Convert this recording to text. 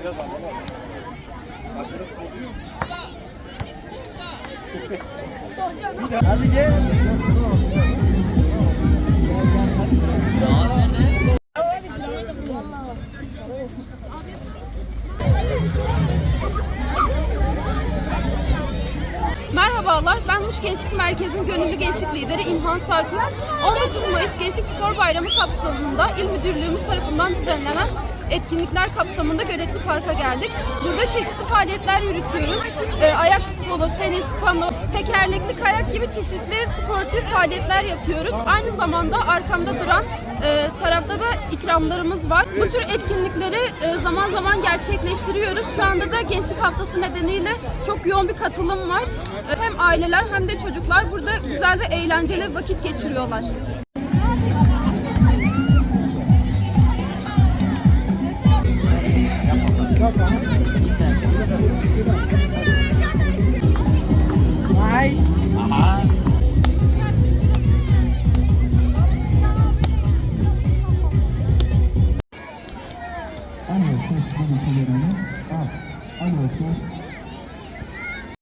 Biraz anlamadım. Başında sporcu yok. Hadi gel. Merhabalar, ben Muş Gençlik Merkezi'nin gönüllü gençlik lideri İmhan Sarkut. 19 Mayıs Gençlik Spor Bayramı kapsamında İl Müdürlüğümüz tarafından düzenlenen etkinlikler kapsamında Göletli Park'a geldik. Burada çeşitli faaliyetler yürütüyoruz. Ee, ayak futbolu, tenis, kano, tekerlekli kayak gibi çeşitli sportif faaliyetler yapıyoruz. Aynı zamanda arkamda duran e, tarafta da ikramlarımız var. Bu tür etkinlikleri e, zaman zaman gerçekleştiriyoruz. Şu anda da Gençlik Haftası nedeniyle çok yoğun bir katılım var. E, hem aileler hem de çocuklar burada güzel ve eğlenceli vakit geçiriyorlar. Vay. Aha. Alo sos bunu kullanalım. Alo sos.